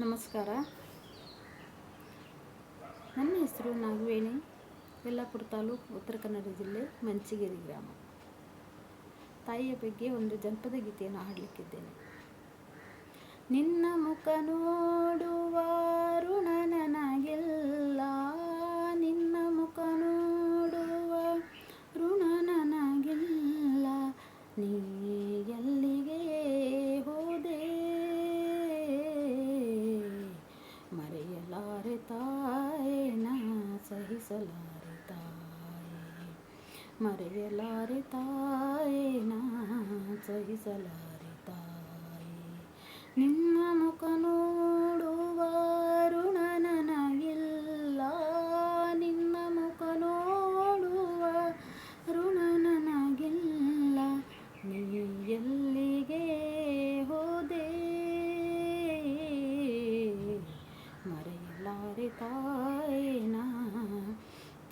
ನಮಸ್ಕಾರ. ನನ್ನ ಹೆಸರು ನಾಗವೇಣಿ, ಯಲ್ಲಾಪುರ ತಾಲೂಕು ಉತ್ತರ ಕನ್ನಡ ಜಿಲ್ಲೆ ಮಂಚಿಗೇರಿ ಗ್ರಾಮ. ತಾಯಿಯ ಬಗ್ಗೆ ಒಂದು ಜನಪದ ಗೀತೆಯನ್ನು ಹಾಡಲಿಕ್ಕಿದ್ದೇನೆ. ನಿನ್ನ ಮುಖ ನೋಡುವ ನನಗಿಲ್ಲ ಮರೆಯಲಾರೆ ತಾಯೇ ನಾ ಸಹಿಸಲಾರೆ ತಾಯೇ. ಮರೆಯಲಾರೆ ತಾಯೇ ನಾ ಸಹಿಸಲಾರೆ ತಾಯೇ. ನಿನ್ನ ಮುಖ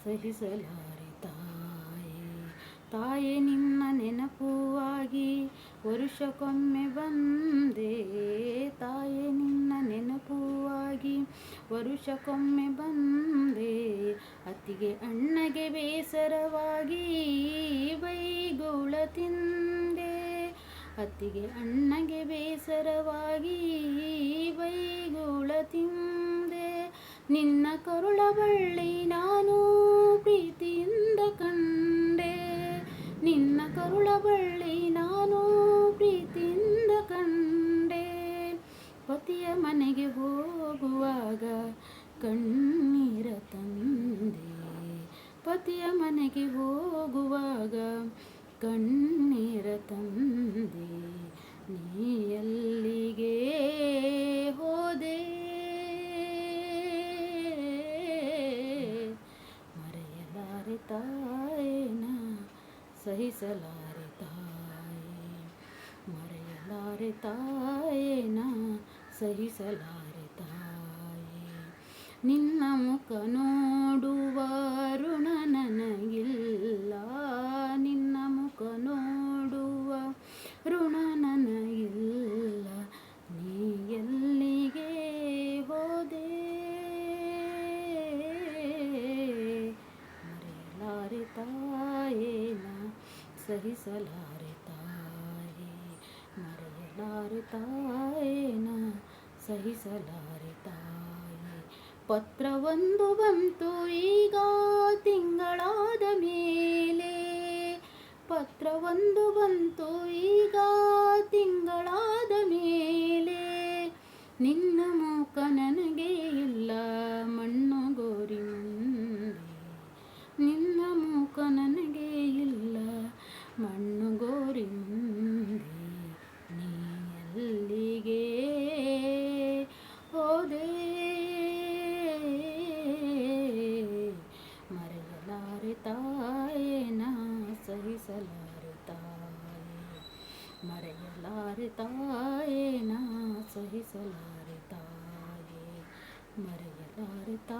ಸಹಿಸಲಾರೆ ತಾಯೇ. ತಾಯೇ ನಿನ್ನ ನೆನಪುವಾಗಿ ವರುಷಕ್ಕೊಮ್ಮೆ ಬಂದೆ. ತಾಯೇ ನಿನ್ನ ನೆನಪುವಾಗಿ ವರುಷಕ್ಕೊಮ್ಮೆ ಬಂದೆ. ಅತ್ತಿಗೆ ಅಣ್ಣಗೆ ಬೇಸರವಾಗಿ ಬೈಗುಳ ತಿಂದೆ. ಅತ್ತಿಗೆ ಅಣ್ಣಗೆ ಬೇಸರವಾಗಿ ಬೈಗುಳ ತಿಂದೆ. ನಿನ್ನ ಕರುಳಬಳ್ಳಿ ನಾನು ಪ್ರೀತಿಯಿಂದ ಕಂಡೆ. ನಿನ್ನ ಕರುಳ ಬಳ್ಳಿ ನಾನು ಪ್ರೀತಿಯಿಂದ ಕಂಡೆ. ಪತಿಯ ಮನೆಗೆ ತಾಯೇನ ಸಹಿಸಲಾರೆ ತಾಯೆ ಮರೆಯಲಾರೆ ತಾಯೇನ ಸಹಿಸಲಾರೆ ತಾಯೆ ನಿನ್ನ ಮುಖ ನೋಡುವ ಸಹಿಸಲಾರೆ ತಾಯಿ, ಮರೆಯಲಾರೆ ತಾಯೇನ ಸಹಿಸಲಾರೆ ತಾಯಿ. ಪತ್ರವೊಂದು ಬಂತು ಈಗ ತಿಂಗಳಾದ ಮೇಲೆ. ಪತ್ರವೊಂದು ಬಂತು ಈಗ ತಿಂಗಳಾದ ಮೇಲೆ. ನಿನ್ನ ಮೂಕ ನನಗೆ ಇಲ್ಲ, ಮಣ್ಣು ಗೋರಿ ಮುಂದೆ. ನಿನ್ನ ಮೂಕ ನನಗೆ ಮರೆಯಲಾರೆ ತಾಯೇನ ಸಹಿಸಲಾರೆ ತಾಯೇ ಮರೆಯಲಾರೆ ತಾ